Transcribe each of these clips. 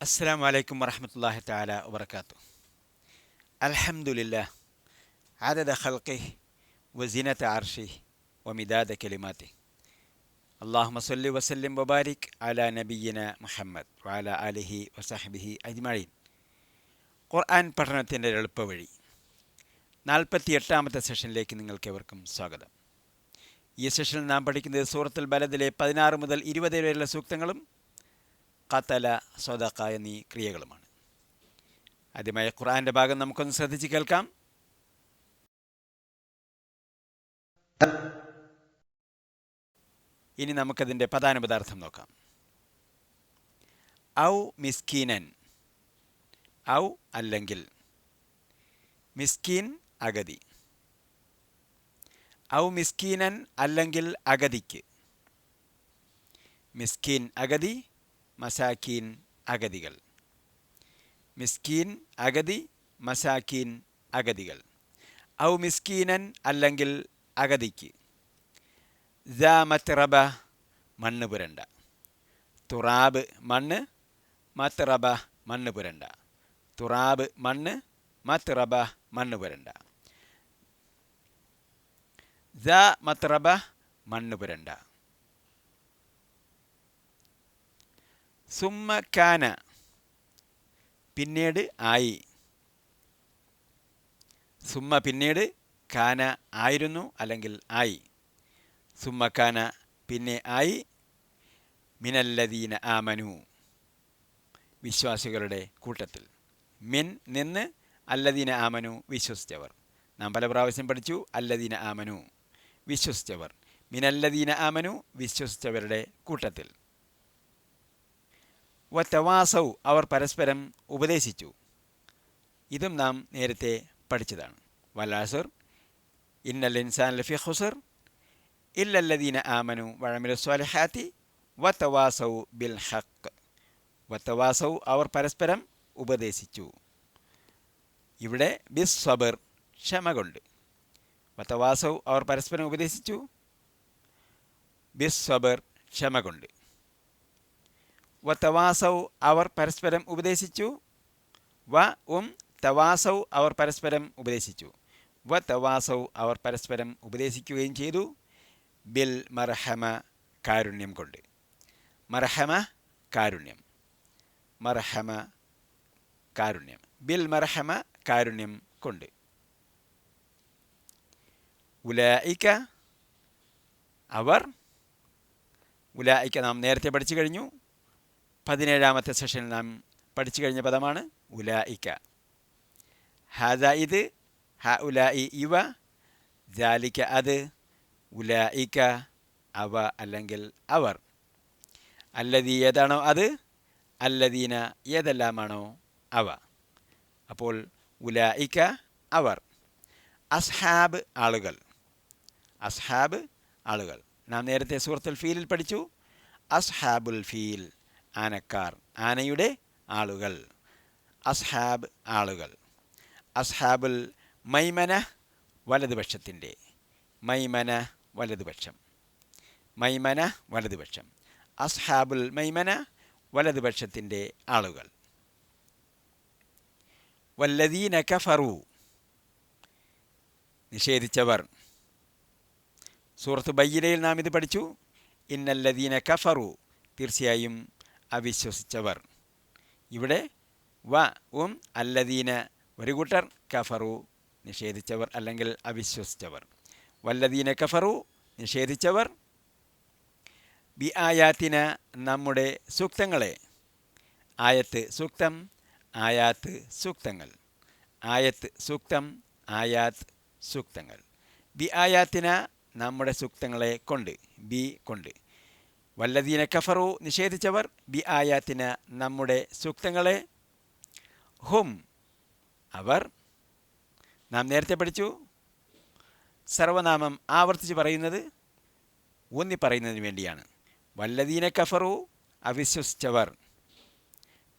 അസ്സാം വലൈക്കും വറഹമത്തല്ലാഹി താല വബർക്കാത്തു അലഹമുല്ല ആദദ ഹൽക്കെ വസീനത്ത് ആർഷി വമിദാദ കലിമാത്തി അള്ളാഹു സല്ലി വസല്ലിം വബാരിക് അല നബീന മുഹമ്മദ് വാല അലിഹി വസഹബിഹി അജ്മഴീൻ ഖുർആൻ പഠനത്തിന്റെ എളുപ്പവഴി നാൽപ്പത്തി എട്ടാമത്തെ സെഷനിലേക്ക് നിങ്ങൾക്കേവർക്കും സ്വാഗതം. ഈ സെഷനിൽ നാം പഠിക്കുന്നത് സൂറത്തുൽ ബലദിലെ പതിനാറ് മുതൽ ഇരുപത് വരെയുള്ള സൂക്തങ്ങളും ഖത്തല സ്വതക്ക എന്നീ ക്രിയകളുമാണ്. ആദ്യമായി ഖുർആന്റെ ഭാഗം നമുക്കൊന്ന് ശ്രദ്ധിച്ച് കേൾക്കാം. ഇനി നമുക്കതിന്റെ പദാനുപദാർത്ഥം നോക്കാം. ഔ മിസ്കീനൻ. ഔ അല്ലെങ്കിൽ മിസ്കീൻ അഗതി. ഔ മിസ്കീനൻ അല്ലെങ്കിൽ അഗതിക്ക്. മിസ്കീൻ അഗതി മസാക്കീൻ അഗതികൾ. മിസ്കീൻ അഗതി മസാക്കീൻ അഗതികൾ. ഔ മിസ്കീനൻ അല്ലെങ്കിൽ അഗതിക്ക്. മത്രബ മണ്ണ് പുരണ്ട. തുറാബ് മണ്ണ് മത്രബ മണ്ണ് പുരണ്ട. തുറാബ് മണ്ണ് മത്രബ മണ്ണ് പുരണ്ട. ദ മത്രബ മണ്ണ് പുരണ്ട. സുമ്മ കാന. പിന്നീട് ആയി. സുമ്മ പിന്നീട് കാന ആയിരുന്നു അല്ലെങ്കിൽ ആയി. സുമ്മ കാന പിന്നെ ആയി. മിനല്ലദീന ആമനു. വിശ്വാസികളുടെ കൂട്ടത്തിൽ. മിൻ നിന്ന് അല്ലദീന ആമനു വിശ്വസിച്ചവർ. നാം പല പ്രാവശ്യം പഠിച്ചു അല്ലദീന ആമനു വിശ്വസിച്ചവർ. മിനല്ലദീന ആമനു വിശ്വസിച്ചവരുടെ കൂട്ടത്തിൽ. വത്തവാസൗ അവർ പരസ്പരം ഉപദേശിച്ചു. ഇതും നാം നേരത്തെ പഠിച്ചതാണ്. വലാസുർ ഇന്നൽ ഇൻസാൻ ലഫി ഹുസർ ഇല്ലല്ലദീന ആമനു വഴമില സ്വാലിഹാത്തി വത്തവാസൗ ബിൽ ഹക്ക് വത്തവാസൗ അവർ പരസ്പരം ഉപദേശിച്ചു. ഇവിടെ ബിസ് സബർ ക്ഷമ കൊണ്ട് വത്തവാസൗ അവർ പരസ്പരം ഉപദേശിച്ചു. ബിസ് സബർ ക്ഷമ കൊണ്ട് വത്തവാസൗ അവർ പരസ്പരം ഉപദേശിച്ചു. വ ഉം തവാസൗ അവർ പരസ്പരം ഉപദേശിച്ചു. വ തവാസൗ അവർ പരസ്പരം ഉപദേശിക്കുകയും ചെയ്തു. ബിൽ മർഹമ കാരുണ്യം കൊണ്ട്. മർഹമ കാരുണ്യം. മർഹമ കാരുണ്യം. ബിൽ മർഹമ കാരുണ്യം കൊണ്ട്. ഉലായിക്ക അവർ. ഉലായിക്ക നാം നേരത്തെ പഠിച്ചു കഴിഞ്ഞു. പതിനേഴാമത്തെ സെഷനിൽ നാം പഠിച്ചു കഴിഞ്ഞ പദമാണ് ഉലായിക്ക ഹാദ ഇത് ഹ ഉലായി ഇവ ജാലിക്ക അത് ഉലായിക്ക അവ അല്ലെങ്കിൽ അവർ. അല്ലതീ ഏതാണോ അത് അല്ലദീന ഏതെല്ലാമാണോ അവ. അപ്പോൾ ഉലായിക്ക അവർ. അസ്ഹാബ് ആളുകൾ. അസ്ഹാബ് ആളുകൾ. നാം നേരത്തെ സുഹൃത്തുൽ ഫീലിൽ പഠിച്ചു. അസ്ഹാബുൽ ഫീൽ. ആനക്കാർ ആനയുടെ ആളുകൾ. അസ്ഹാബ് ആളുകൾ. അസ്ഹാബുൽ മൈമന വലതുപക്ഷത്തിന്റെ. മൈമന വലതുപക്ഷം. മൈമന വലതുപക്ഷം. അസ്ഹാബുൽ മൈമന വലതുപക്ഷത്തിന്റെ ആളുകൾ. വല്ലദീന കഫറു. നിഷേധിച്ചവർ. സൂറത്ത് ബയ്യിലയിൽ നാം ഇത് പഠിച്ചു. ഇന്നല്ലദീന കഫറു. തീർച്ചയായും അവിശ്വസിച്ചവർ. ഇവിടെ വ ഉം അല്ലദീന ഒരു കൂട്ടർ കഫറു നിഷേധിച്ചവർ അല്ലെങ്കിൽ അവിശ്വസിച്ചവർ. വല്ലദീന കഫറു നിഷേധിച്ചവർ. ബി ആയാത്തിന നമ്മുടെ സൂക്തങ്ങളെ. ആയത്ത് സൂക്തം ആയാത്ത് സൂക്തങ്ങൾ. ആയത്ത് സൂക്തം ആയാത്ത് സൂക്തങ്ങൾ. ബി ആയാത്തിന നമ്മുടെ സൂക്തങ്ങളെ കൊണ്ട് ബി കൊണ്ട്. വല്ലദീന കഫറു നിഷേധിച്ചവർ ബി ആയാത്തിന് നമ്മുടെ സൂക്തങ്ങളെ. ഹും അവർ നാം നേരത്തെ പഠിച്ചു. സർവനാമം ആവർത്തിച്ച് പറയുന്നത് ഊന്നി പറയുന്നതിന് വേണ്ടിയാണ്. വല്ലദീന കഫറു അവിശ്വസിച്ചവർ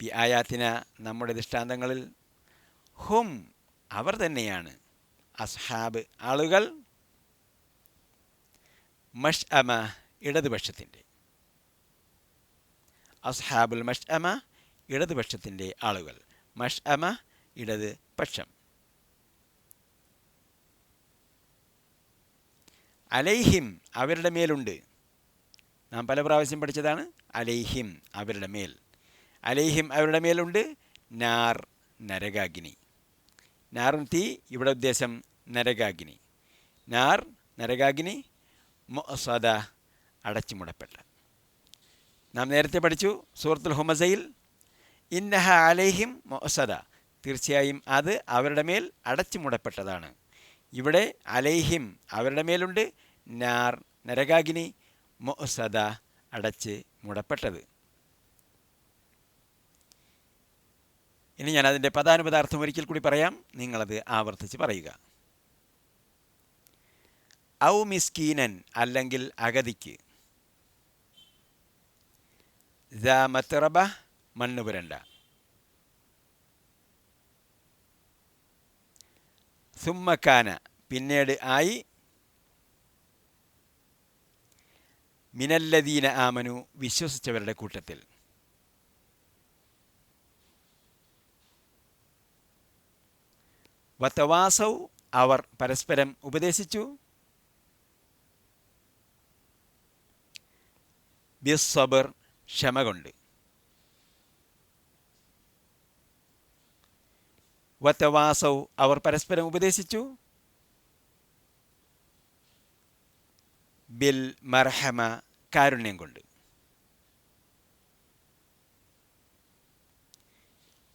ബി ആയാത്തിന നമ്മുടെ ദൃഷ്ടാന്തങ്ങളിൽ. ഹും അവർ തന്നെയാണ്. അസ്ഹാബ് ആളുകൾ. മഷ് അമ ഇടതുപക്ഷത്തിന്റെ. അസ്ഹാബുൽ മഷ് അമ ഇടതുപക്ഷത്തിന്റെ ആളുകൾ. മഷ് അമ ഇടത് പക്ഷം. അലൈഹിം അവരുടെ മേലുണ്ട്. നാം പല പ്രാവശ്യം പഠിച്ചതാണ് അലൈഹിം അവരുടെ മേൽ. അലൈഹിം അവരുടെ മേലുണ്ട് നാർ നരകാഗ്നി. നാറും തീ ഇവിടെ ഉദ്ദേശം നരകാഗ്നി. നാർ നരകാഗ്നി മൊസദ അടച്ചുമുടപ്പെട്ട. നാം നേരത്തെ പഠിച്ചു സൂറത്തുൽ ഹുമസയിൽ ഇന്നഹ അലൈഹിം മൊസദ തീർച്ചയായും അത് അവരുടെ മേൽ അടച്ചുമുടപ്പെട്ടതാണ് ഇവിടെ അലൈഹിം അവരുടെ മേലുണ്ട് നാർ നരകാഗിനി മൊസദ അടച്ച് മുടപ്പെട്ടത്. ഇനി ഞാൻ അതിന്റെ പദാനുപദാർത്ഥം ഒരിക്കൽ കൂടി പറയാം നിങ്ങളത് ആവർത്തിച്ച് പറയുക. ഔ മിസ്കീനൻ അല്ലെങ്കിൽ അഗതിക്ക്. മത്തറബ മണ്ണ് പുരണ്ട. സുമ്മക്കാന പിന്നീട് ആയി. മിനല്ലദീന ആമനു വിശ്വസിച്ചവരുടെ കൂട്ടത്തിൽ. വത്തവാസൗ അവർ പരസ്പരം ഉപദേശിച്ചു. ബിസ്സബർ ക്ഷമ കൊണ്ട് വത്തവാസൗ അവർ പരസ്പരം ഉപദേശിച്ചു. ബിൽ മർഹമ കാരുണ്യം കൊണ്ട്.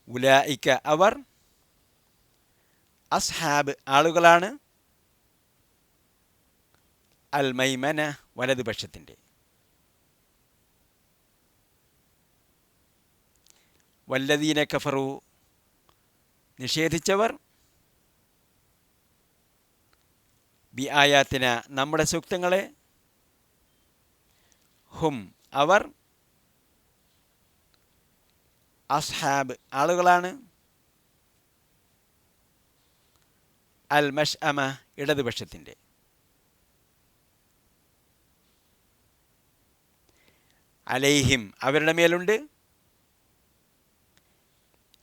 ഉലായിക്ക അവർ അസ്ഹാബ് ആളുകളാണ്. അൽ മൈമന വലതുപക്ഷത്തിന്റെ. വല്ലദീന കഫറു. നിഷേധിച്ചവർ ബി ആയാത്തിന നമ്മുടെ സൂക്തങ്ങളെ ഹും അവർ അസ്ഹാബ് ആളുകളാണ്. അൽ മഷ് അമ ഇടതുപക്ഷത്തിന്റെ. അലൈഹിം അവരുടെ മേലുണ്ട്.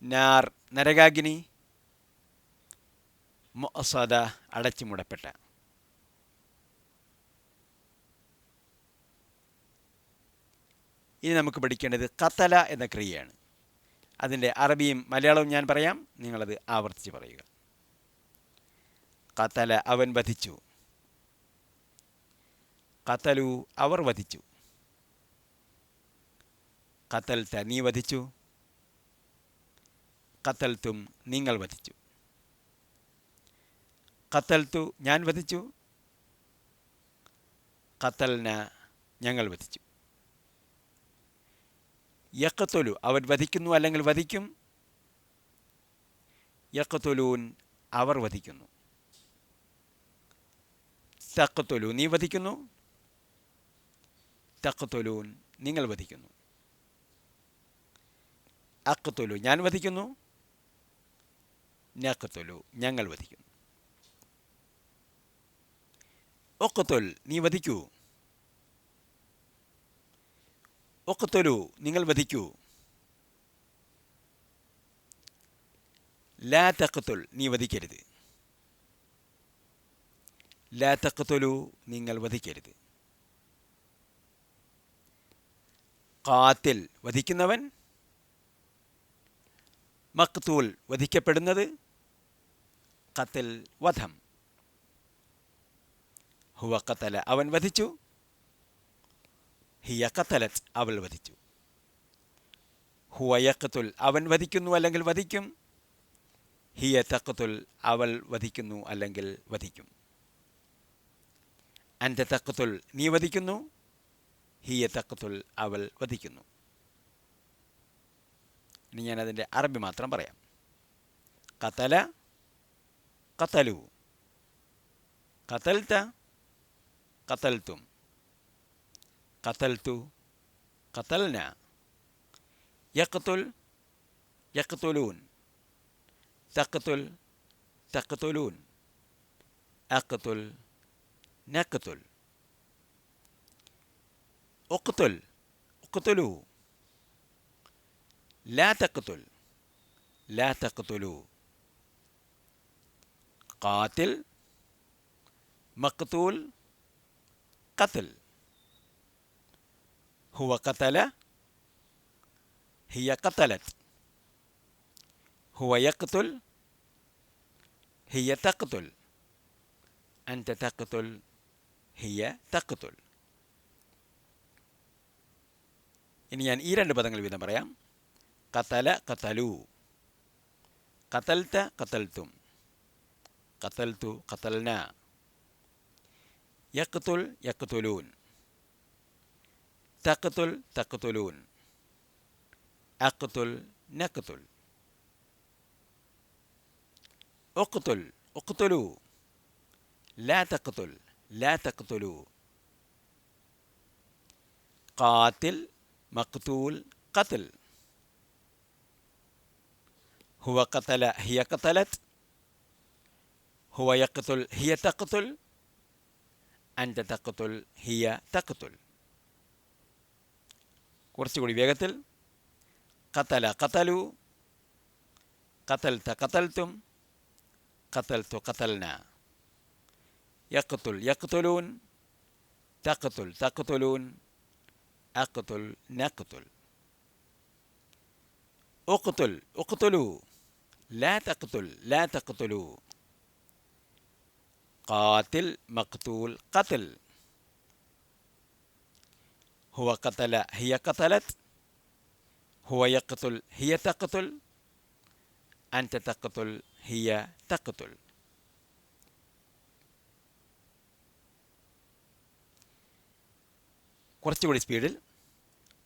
നാർ നരകാഗ്നി മൊസദ അടച്ചു മുടപ്പെട്ട ഇനി നമുക്ക് പഠിക്കേണ്ടത് കത്തല എന്ന ക്രിയയാണ്. അതിന്റെ അറബിയും മലയാളവും ഞാൻ പറയാം നിങ്ങളത് ആവർത്തിച്ച് പറയുക. കത്തല അവൻ വധിച്ചു. കത്തലു അവർ വധിച്ചു. കത്തൽ നീ വധിച്ചു. കത്തൽത്തും നിങ്ങൾ വധിച്ചു. കത്തൽത്തു ഞാൻ വധിച്ചു. കത്തലിന് ഞങ്ങൾ വധിച്ചു. യക്കത്തൊലു അവൻ വധിക്കുന്നു അല്ലെങ്കിൽ വധിക്കും? യക്കത്തൊലൂൻ അവർ വധിക്കുന്നു. തക്കത്തൊലു നീ വധിക്കുന്നു? തക്കത്തൊലൂൻ നിങ്ങൾ വധിക്കുന്നു. അക്കത്തൊലു ഞാൻ വധിക്കുന്നു? നക്കത്തൊലു ഞങ്ങൾ വധിക്കും ഒക്കത്തൊൽ നീ വധിക്കൂ ഒക്കത്തൊലു നിങ്ങൾ വധിക്കൂ ലാ തക്കത്തൊൽ നീ വധിക്കരുത് ലാ തക്കത്തൊലു നിങ്ങൾ വധിക്കരുത് കാത്തിൽ വധിക്കുന്നവൻ മക്തൂൽ വധിക്കപ്പെടുന്നത് കത്തിൽ വധം. ഹുവ കത്തല അവൻ വധിച്ചു. ഹിയ കത്തലത്ത് അവൾ വധിച്ചു. ഹുവയക്കത്തുൽ അവൻ വധിക്കുന്നു അല്ലെങ്കിൽ വധിക്കും. ഹിയ തക്കത്തുൽ അവൾ വധിക്കുന്നു അല്ലെങ്കിൽ വധിക്കും. അന്റെ തക്കത്തുൽ നീ വധിക്കുന്നു. ഹിയ തക്കത്തുൽ അവൾ വധിക്കുന്നു. ഇനി ഞാനതിന്റെ അറബി മാത്രം പറയാം. കത്തല കത്തലു കത്തൽത്ത കത്തൽത്തും കത്തൽത്തു കത്തൽന യക്കത്തുൽ യക്കത്തുലൂൻ തക്കത്തുൽ തക്കത്തുലൂൻ അക്കത്തുൽ നക്കത്തുൽ ഒക്കത്തുൽ ഒക്കത്തുലു ലാ തക്തുൽ ലാ തക്തുലു ഖാതിൽ മക്തൂൽ ഖത്ൽ. ഹുവ ഖതല ഹിയ ഖതലത് ഹുവ യഖ്തുൽ ഹിയ തഖ്തുൽ. അൻത തഖ്തുൽ ഹിയ തഖ്തുൽ. ഇനി ഞാൻ ഈ രണ്ട് പദങ്ങൾ വീതം പറയാം. കത്തല കത്തലു കത്തൽത്ത കത്തൽത്തും قتلت قتلنا. يقتل يقتلون. تقتل تقتلون. أقتل نقتل. أقتل أقتلوا. لا تقتل لا تقتلوا. قاتل مقتول قتل. هو قتل هي قتلت هو يقتل هي تقتل أنت تقتل هي تقتل കുറച്ചുകൂടി വേഗത്തിൽ കത്തല കത്തലു കത്തൽത്ത കത്തൽത്തും കത്തൽത്തു കത്തൽന يقتل يقتلون تقتل تقتلون أقتل نقتل اقتل اقتلوا لا تقتل لا تقتلوا قاتل مقتول قتل هو قتل هي قتلت هو يقتل هي تقتل أنت تقتل هي تقتل കുറച്ചുകൂടി സ്പീഡിൽ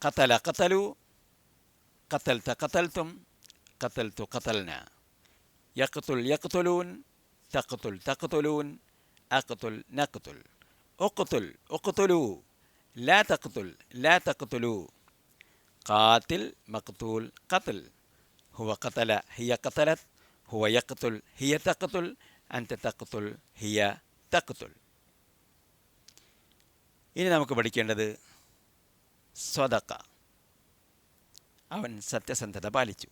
കത്തല കത്തലു കത്തൽത്ത കത്തൽത്തും കത്തൽത്തു കത്തൽന യക്തുൽ യക്തുലൂൻ തക്തുൽ തക്തുലൂൻ അക്കത്തുൽ നക്കത്തുൽ ഒക്കത്തുൽ ഒക്കത്തുലു ലാ തക്കത്തുൽ ലാ തക്കത്തുലു കാത്തിൽ മക്തൂൽ കത്തൽ ഹുവ കത്തല ഹിയ കത്തലത് ഹുവ യക്കത്തുൽ ഹിയ തക്കത്തുൽ അൻത തക്കത്തുൽ ഹിയ തക്കത്തുൽ ഇനി നമുക്ക് പഠിക്കേണ്ടത് സ്വതക്ക. അവൻ സത്യസന്ധത പാലിച്ചു.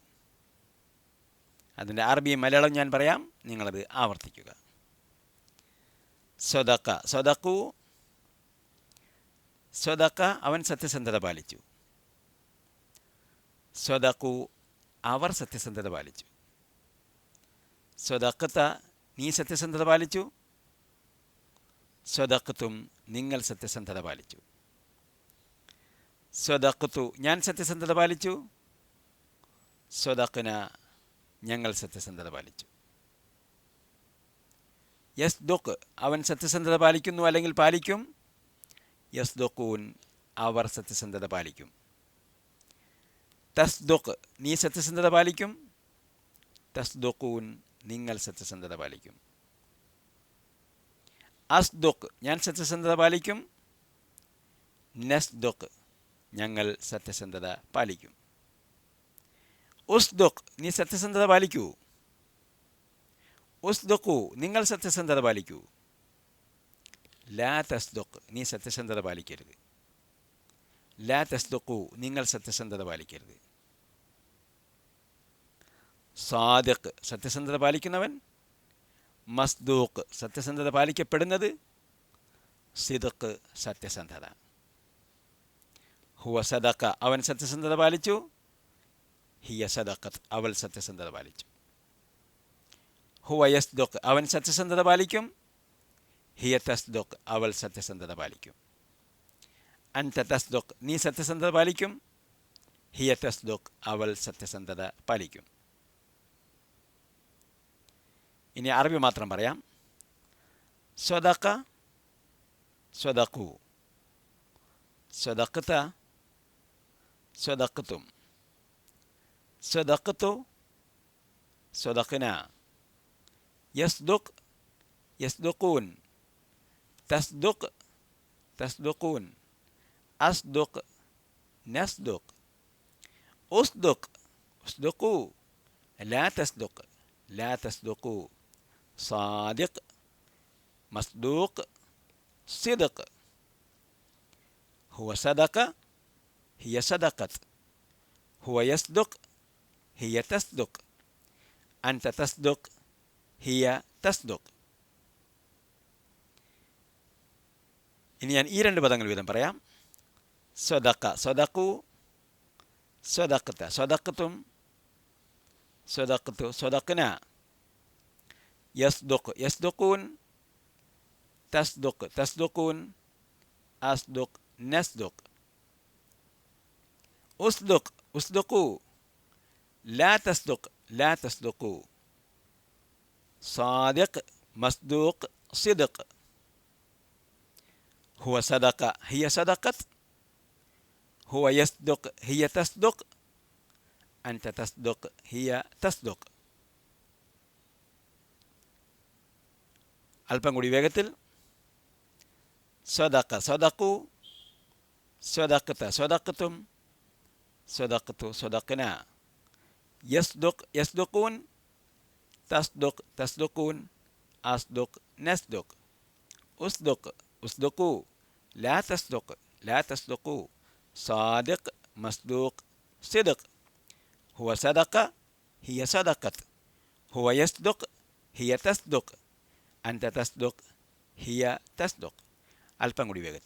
അതിന്റെ അറബിയും മലയാളം ഞാൻ പറയാം. നിങ്ങളത് ആവർത്തിക്കുക. സ്വതക്ക. സ്വതക്കു സ്വതക്ക അവൻ സത്യസന്ധത പാലിച്ചു. സ്വതക്കു അവർ സത്യസന്ധത പാലിച്ചു. സ്വതക്കത്ത നീ സത്യസന്ധത പാലിച്ചു. സ്വതക്കത്തും നിങ്ങൾ സത്യസന്ധത പാലിച്ചു. സ്വതക്കത്തു ഞാൻ സത്യസന്ധത പാലിച്ചു. സ്വതക്കന ഞങ്ങൾ സത്യസന്ധത പാലിച്ചു. യസ് ദുഖ്. അവൻ സത്യസന്ധത പാലിക്കുന്നു അല്ലെങ്കിൽ പാലിക്കും? യസ് ദുഖൂൻ. അവർ സത്യസന്ധത പാലിക്കും. തസ് ദുഖ്. നീ സത്യസന്ധത പാലിക്കും? തസ് ദുഖൂൻ. നിങ്ങൾ സത്യസന്ധത പാലിക്കും. അസ് ദുഖ്. ഞാൻ സത്യസന്ധത പാലിക്കും? നസ്ദുഖ് ഞങ്ങൾ സത്യസന്ധത പാലിക്കും. ഉസ് ദുഖ്. നീ സത്യസന്ധത പാലിക്കൂ? ഉസ്ദുഖു നിങ്ങൾ സത്യസന്ധത പാലിക്കൂ. ലാ തസ്ദുഖ് നീ സത്യസന്ധത പാലിക്കരുത്. ലാ തസ്ദുഖു നിങ്ങൾ സത്യസന്ധത പാലിക്കരുത്. സാദിഖ് സത്യസന്ധത പാലിക്കുന്നവൻ. മസ്ദൂഖ് സത്യസന്ധത പാലിക്കപ്പെടുന്നത്. സിദക്ക് സത്യസന്ധത. ഹുവ സദക്ക അവൻ സത്യസന്ധത പാലിച്ചു. ഹിയ സദക്കത്ത് അവൾ സത്യസന്ധത പാലിച്ചു. ഹുവ യസ്ദുഖ് അവൻ സത്യസന്ധത പാലിക്കും. ഹിയ തസ്ദുഖ് അവൾ സത്യസന്ധത പാലിക്കും. അൻത തസ്ദുഖ് നീ സത്യസന്ധത പാലിക്കും. ഹിയ തസ്ദുഖ് അവൾ സത്യസന്ധത പാലിക്കും. ഇനി അറബി മാത്രം പറയാം. സ്വതക്ക സ്വതക്കു സ്വതക്കത്ത സ്വതക്കത്തും സ്വതക്കത്തു സ്വതക്കന يصدق يصدقون. تصدق تصدقون. أصدق نصدق. أصدق. أصدقوا. لا تصدق. لا تصدقوا. صادق. مصدوق. صدق. هو صدق هي صدقت. هو يصدق هي تصدق. أنت تصدق ഹിയ തസ്ദുഖ് ഇനി ഞാൻ ഈ രണ്ട് പദങ്ങൾ വീതം പറയാം സ്വതക്ക സ്വതക്കു സ്വതക്കത്ത സ്വതക്കത്തും സ്വതക്കത്തു സ്വതക്കന യസ്ദുഖ് യസ്ദുഖൂൻ തസ്ദുഖ് തസ്ദുഖൂൻ അസ്ദുഖ് നസ്ദുഖ് ഉസ്ദുഖ് ഉസ്ദുഖു لا تصدق لا تصدقوا صادق مصدوق صدق هو صدق هي صدقت هو يصدق هي تصدق أنت تصدق هي تصدق അല്പം കൂടി വേഗത്തിൽ സ്വതക്ക സ്വതക്കു സ്വതക്കത്ത സ്വതക്കത്തും സ്വതക്കത്തു സ്വതക്കന يصدق يصدقون تصدق تصدقون أصدق نصدق. أصدق أصدقوا. لا تصدق لا تصدقوا. صادق مصدوق صدق. هو صدق هي صدقت. هو يصدق هي تصدق. أنت تصدق هي تصدق. ألفان قريبا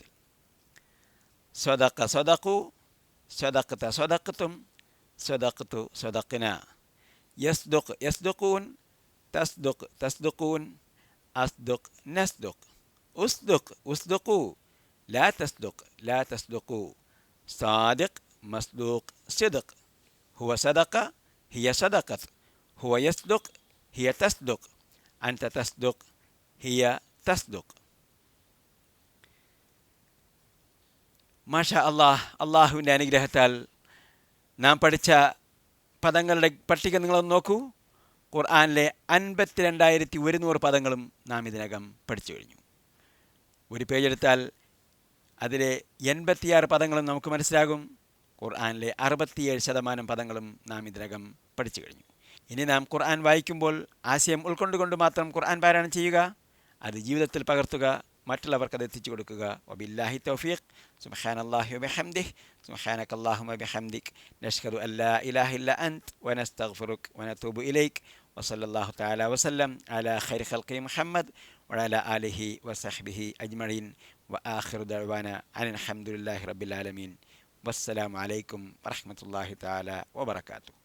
صدق صدقوا. صدقت صدقتم. صدقت صدقنا. يصدق يصدقون. تصدق تصدقون أصدق نصدق أصدق أصدقوا لا تصدق لا تصدقوا صادق مصدوق صدق هو صدق هي صدقت هو يصدق هي تصدق أنت تصدق هي تصدق ما شاء الله الله അനുഗ്രഹത്താൽ നാം പഠിച്ച പദങ്ങളുടെ പട്ടിക നിങ്ങളൊന്ന് നോക്കൂ ഖുർആാനിലെ അൻപത്തി രണ്ടായിരത്തി ഒരുന്നൂറ് പദങ്ങളും നാം ഇതിനകം പഠിച്ചു കഴിഞ്ഞു. ഒരു പേജ് എടുത്താൽ അതിലെ എൺപത്തിയാറ് പദങ്ങളും നമുക്ക് മനസ്സിലാകും. ഖുർആാനിലെ അറുപത്തിയേഴ് ശതമാനം പദങ്ങളും നാം ഇതിനകം പഠിച്ചു കഴിഞ്ഞു. ഇനി നാം ഖുർആൻ വായിക്കുമ്പോൾ ആശയം ഉൾക്കൊണ്ടുകൊണ്ട് മാത്രം ഖുർആൻ പാരായണം ചെയ്യുക. അത് ജീവിതത്തിൽ പകർത്തുക മറ്റുള്ളവർക്ക് അത് എത്തിച്ചു കൊടുക്കുക. വബില്ലാഹി തൗഫീഖ്. സുബ്ഹാനല്ലാഹി വബിഹംദിഹ്. സുബ്ഹാനക അല്ലാഹുമ്മ ബിഹംദിക് നഷ്കറു അല്ലാ ഇലാഹ അന്ത് വനസ്തഗ്ഫിറുക. വനതൂബു ഇലൈക്. وصلى الله تعالى وسلم على خير خلقه محمد وعلى آله وصحبه أجمعين وآخر دعوانا عن الحمد لله رب العالمين والسلام عليكم ورحمة الله تعالى وبركاته.